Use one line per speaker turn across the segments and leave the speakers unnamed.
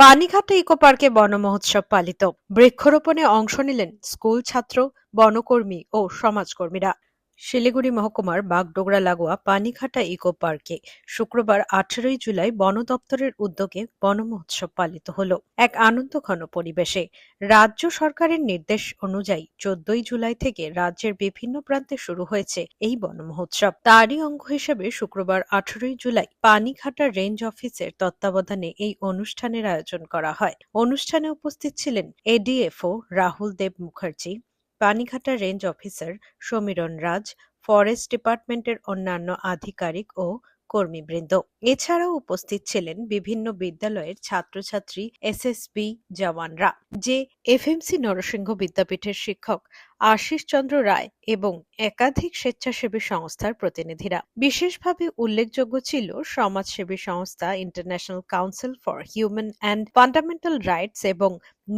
Panighata eco পার্কে বন মহোৎসব পালিত। বৃক্ষরোপণে অংশ নিলেন স্কুল ছাত্র বনকর্মী ও সমাজকর্মীরা। শিলিগুড়ি মহকুমার বাগডোগরা লাগোয়া পানিঘাটা ইকো পার্কে শুক্রবার আঠেরোই জুলাই বন দপ্তরের উদ্যোগে বন মহোৎসব পালিত হল। এক আনন্দঘন পরিবেশে রাজ্য সরকারের নির্দেশ অনুযায়ী চোদ্দই জুলাই থেকে রাজ্যের বিভিন্ন প্রান্তে শুরু হয়েছে এই বন মহোৎসব। তারই অঙ্গ হিসেবে শুক্রবার আঠেরোই জুলাই পানিঘাটা রেঞ্জ অফিসের তত্ত্বাবধানে এই অনুষ্ঠানের আয়োজন করা হয়। অনুষ্ঠানে উপস্থিত ছিলেন ADFO Rahul Dev Mukherjee Panighata range officer Samiran Raj, forest ডিপার্টমেন্টের অন্যান্য আধিকারিক ও কর্মীবৃন্দ। এছাড়াও উপস্থিত ছিলেন বিভিন্ন বিদ্যালয়ের ছাত্রছাত্রী এসএসবি জওয়ানরা, যে এফএমসি নরসিংহ বিদ্যাপীঠের শিক্ষক আশিস চন্দ্র রায় এবং একাধিক স্বেচ্ছাসেবী সংস্থার প্রতিনিধিরা। বিশেষভাবে উল্লেখযোগ্য ছিল সমাজসেবী সংস্থা international council for human and fundamental rights এবং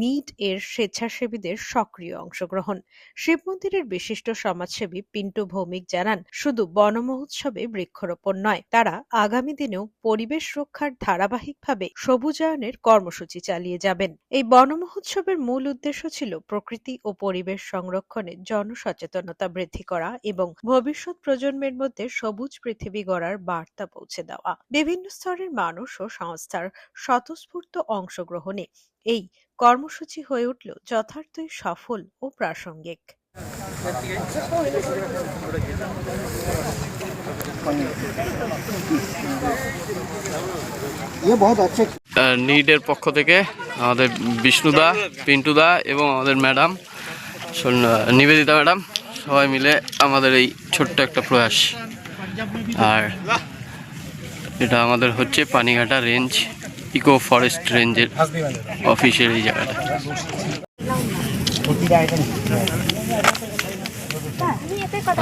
নিট এর স্বেচ্ছাসেবীদের সক্রিয় অংশগ্রহণ। শিব মন্দিরের বিশিষ্ট সমাজসেবী পিন্টু ভৌমিক জানান, শুধু বন মহোৎসবে বৃক্ষরোপণ নয়, তারা আগামী দিনেও পরিবেশ রক্ষার ধারাবাহিকভাবে সবুজায়নের কর্মসূচি চালিয়ে যাবেন। এই বন মহোৎসবের মূল উদ্দেশ্য ছিল প্রকৃতি ও পরিবেশ সংরক্ষণে। সংরক্ষণে জনসচেতনতা বৃদ্ধি করা এবং ভবিষ্যৎ প্রজন্মের মধ্যে সবুজ পৃথিবী গড়ার বার্তা পৌঁছে দেওয়া। বিভিন্ন স্তরের মানুষ ও সংস্থার স্বতঃস্ফূর্ত অংশগ্রহণে এই কর্মসূচি হয়ে উঠল যথার্থই সফল ও প্রাসঙ্গিক।
ইয়ে আচ্ছা।
নিডের পক্ষ থেকে আমাদের বিষ্ণুদা পিন্টুদা এবং আমাদের ম্যাডাম। নিবেদিতা ম্যাডাম সবাই মিলে আমাদের এই ছোট্ট একটা প্রয়াস। আর এটা আমাদের হচ্ছে পানিঘাটা রেঞ্জ ইকো ফরেস্ট রেঞ্জের অফিসের এই জায়গাটা।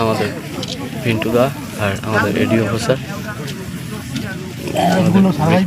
আমাদের পিন্টুদা আর আমাদের এডি অফিসার।
এগুলো সার্ভাইভ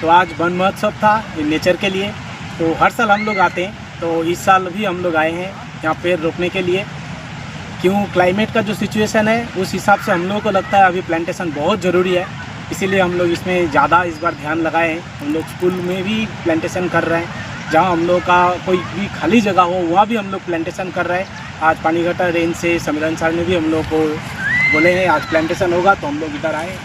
तो आज वन महोत्सव था ये नेचर के लिए। तो हर साल हम लोग आते हैं तो इस साल भी हम लोग आए हैं यहाँ पेड़ रोपने के लिए। क्यों? क्लाइमेट का जो सिचुएशन है, उस हिसाब से हम लोगों को लगता है अभी प्लांटेशन बहुत ज़रूरी है। इसीलिए हम लोग इसमें ज़्यादा इस बार ध्यान लगाए हैं। हम लोग स्कूल में भी प्लांटेशन कर रहे हैं। जहाँ हम लोग का कोई भी खाली जगह हो, वहाँ भी हम लोग प्लांटेशन कर रहे हैं। आज पानीघाटा रेंज से सम्मेलन सर ने भी हम लोग को बोले हैं, आज प्लांटेशन होगा तो हम लोग इधर आए।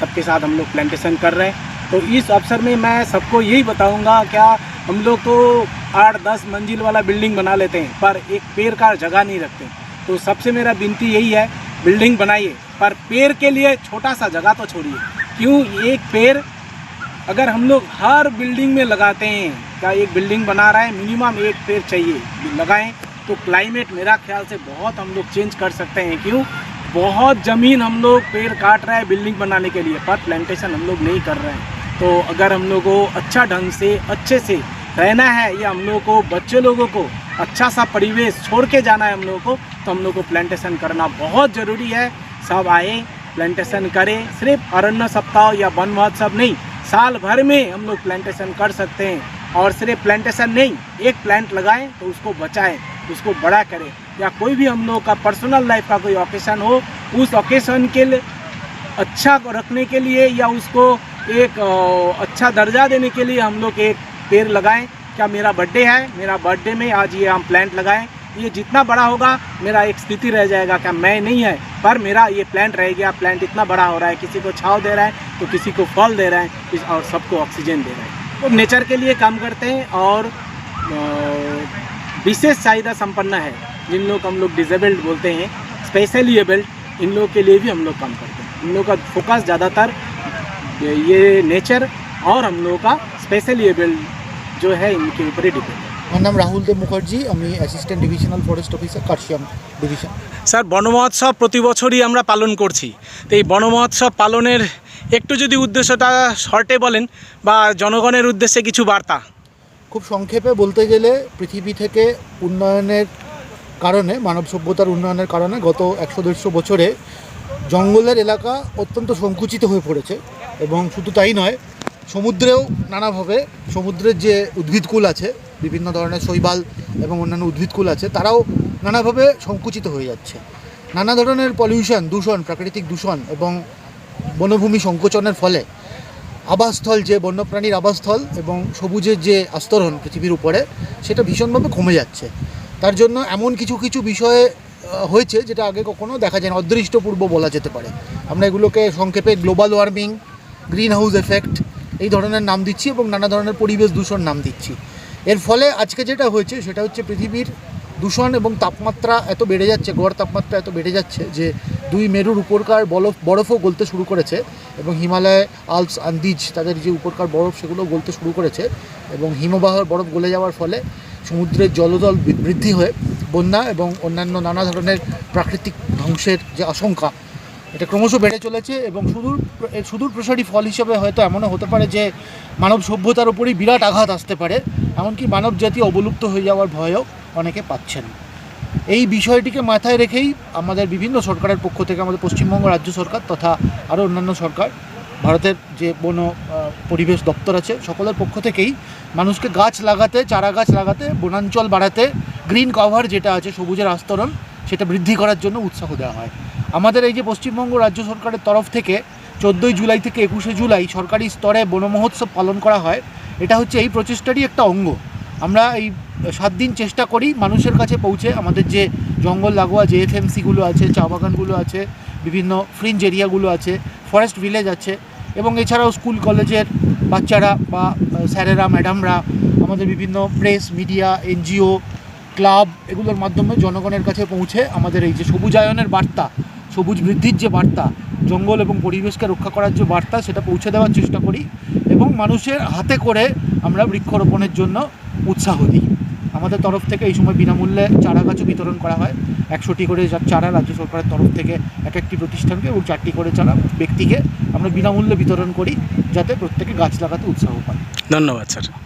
सबके साथ हम लोग प्लांटेशन कर रहे हैं। तो इस अवसर में मैं सबको यही बताऊँगा, क्या हम लोग तो आठ दस मंजिल वाला बिल्डिंग बना लेते हैं, पर एक पेड़ का जगह नहीं रखते। तो सबसे मेरा विनती यही है, बिल्डिंग बनाइए, पर पेड़ के लिए छोटा सा जगह तो छोड़िए। क्यों? एक पेड़, अगर हम लोग हर बिल्डिंग में लगाते हैं, क्या एक बिल्डिंग बना रहा है, मिनिमम एक पेड़ चाहिए, लगाएँ। तो क्लाइमेट मेरा ख्याल से बहुत हम लोग चेंज कर सकते हैं। क्यों? बहुत ज़मीन हम लोग पेड़ काट रहे हैं बिल्डिंग बनाने के लिए, पर प्लांटेशन हम लोग नहीं कर रहे हैं। तो अगर हम लोग को अच्छा ढंग से, अच्छे से रहना है या हम लोग को, बच्चे लोगों को अच्छा सा परिवेश छोड़ के जाना है हम लोगों को तो हम लोग को प्लांटेशन करना बहुत ज़रूरी है। सब आए प्लांटेशन करें, सिर्फ़ अरण्य सप्ताह या वन महोत्सव नहीं, साल भर में हम लोग प्लांटेशन कर सकते हैं। और सिर्फ़ प्लांटेशन नहीं, एक प्लांट लगाएँ तो उसको बचाएँ, उसको बड़ा करें। या कोई भी हम लोग का पर्सनल लाइफ का कोई ऑकेशन हो, उस ओकेशन के लिए अच्छा रखने के लिए या उसको एक अच्छा दर्जा देने के लिए हम लोग एक पेड़ लगाएँ। क्या मेरा बर्थडे है? मेरा बर्थडे में आज ये हम प्लांट लगाएँ। ये जितना बड़ा होगा, मेरा एक स्थिति रह जाएगा। क्या मैं नहीं है, पर मेरा ये प्लांट रह गया। प्लांट इतना बड़ा हो रहा है, किसी को छाव दे रहा है तो किसी को फल दे रहा है और सबको ऑक्सीजन दे रहा है। तो नेचर के लिए काम करते हैं और विशेष चाहिदा संपन्न है। जिन लोग हम लोग डिजेबल्ड बोलते हैं स्पेशली एबल्ड इन लोग के लिए भी हम लोग काम करते हैं। इन लोग का फोकस ज़्यादातर ये- ये नेचर और हम लोगों का स्पेशली एबल्ड जो है इनके ऊपर ही डिपेंड है
আমার নাম রাহুল দেব মুখার্জি আমি assistant divisional forest officer Kurseong division
sir Vanamahotsav প্রতি বছরই আমরা পালন করছি তো এই বনমহোৎসব পালনের একটু যদি উদ্দেশ্যটা শর্টে বলেন বা জনগণের উদ্দেশ্যে কিছু বার্তা
খুব সংক্ষেপে বলতে গেলে পৃথিবী থেকে উন্নয়নের কারণে মানব সভ্যতার উন্নয়নের কারণে গত একশো দেড়শো বছরে জঙ্গলের এলাকা অত্যন্ত সংকুচিত হয়ে পড়েছে এবং শুধু তাই নয়, সমুদ্রেও নানাভাবে সমুদ্রের যে উদ্ভিদকুল আছে, বিভিন্ন ধরনের শৈবাল এবং অন্যান্য উদ্ভিদকুল আছে, তারাও নানাভাবে সংকুচিত হয়ে যাচ্ছে। নানা ধরনের পলিউশন দূষণ, প্রাকৃতিক দূষণ এবং বনভূমি সংকোচনের ফলে আবাসস্থল যে বন্যপ্রাণীর আবাসস্থল এবং সবুজের যে আস্তরণ পৃথিবীর উপরে, সেটা ভীষণভাবে কমে যাচ্ছে। তার জন্য এমন কিছু কিছু বিষয়ে হয়েছে, যেটা আগে কখনো দেখা যায় না অদৃষ্টপূর্ব বলা যেতে পারে। আমরা এগুলোকে সংক্ষেপে global warming greenhouse effect এই ধরনের নাম দিচ্ছি এবং নানা ধরনের পরিবেশ দূষণ নাম দিচ্ছি। এর ফলে আজকে যেটা হয়েছে, সেটা হচ্ছে পৃথিবীর দূষণ এবং তাপমাত্রা এত বেড়ে যাচ্ছে, গড় তাপমাত্রা এত বেড়ে যাচ্ছে যে দুই মেরুর উপরকার বরফ বরফও গলতে শুরু করেছে এবং হিমালয় আলপস আন্দিজ, তাদের যে উপরকার বরফ সেগুলো গলতে শুরু করেছে এবং হিমবাহের বরফ গলে যাওয়ার ফলে সমুদ্রের জলদল বৃদ্ধি হয়ে বন্যা এবং অন্যান্য নানা ধরনের প্রাকৃতিক ধ্বংসের যে আশঙ্কা, এটা ক্রমশ বেড়ে চলেছে এবং সুদূর সুদূর প্রসারী ফল হিসেবে হয়তো এমনও হতে পারে যে মানব সভ্যতার উপরই বিরাট আঘাত আসতে পারে, এমনকি মানব জাতি অবলুপ্ত হয়ে যাওয়ার ভয়ও অনেকে পাচ্ছেন। এই বিষয়টিকে মাথায় রেখেই আমাদের বিভিন্ন সরকারের পক্ষ থেকে আমাদের পশ্চিমবঙ্গ রাজ্য সরকার তথা আরও অন্যান্য সরকার, ভারতের যে বন পরিবেশ দপ্তর আছে, সকলের পক্ষ থেকেই মানুষকে গাছ লাগাতে, চারা গাছ লাগাতে, বনাঞ্চল বাড়াতে গ্রিন কভার যেটা আছে, সবুজের আস্তরণ, সেটা বৃদ্ধি করার জন্য উৎসাহ দেওয়া হয়। আমাদের এই যে পশ্চিমবঙ্গ রাজ্য সরকারের তরফ থেকে চোদ্দোই জুলাই থেকে একুশে জুলাই সরকারি স্তরে বন মহোৎসব পালন করা হয়, এটা হচ্ছে এই প্রচেষ্টারই একটা অঙ্গ। আমরা এই সাত দিন চেষ্টা করি মানুষের কাছে পৌঁছে, আমাদের যে জঙ্গল লাগোয়া, যে এফএমসিগুলো আছে, চা বাগানগুলো আছে, বিভিন্ন ফ্রিঞ্জ এরিয়াগুলো আছে ফরেস্ট ভিলেজ আছে এবং এছাড়াও স্কুল, কলেজের বাচ্চারা বা স্যারেরা, ম্যাডামরা, আমাদের বিভিন্ন প্রেস, মিডিয়া, এনজিও, ক্লাব এগুলোর মাধ্যমে জনগণের কাছে পৌঁছে আমাদের এই যে সবুজায়নের বার্তা, সবুজ বৃদ্ধির যে বার্তা, জঙ্গল এবং পরিবেশকে রক্ষা করার যে বার্তা, সেটা পৌঁছে দেওয়ার চেষ্টা করি এবং মানুষের হাতে করে আমরা বৃক্ষরোপণের জন্য উৎসাহ দিই। আমাদের তরফ থেকে এই সময় বিনামূল্যে চারা গাছও বিতরণ করা হয়। একশোটি করে চারা রাজ্য সরকারের তরফ থেকে এক একটি প্রতিষ্ঠানকে এবং চারটি করে চারা ব্যক্তিকে আমরা বিনামূল্যে বিতরণ করি যাতে প্রত্যেকে গাছ লাগাতে উৎসাহ পায়।
ধন্যবাদ স্যার।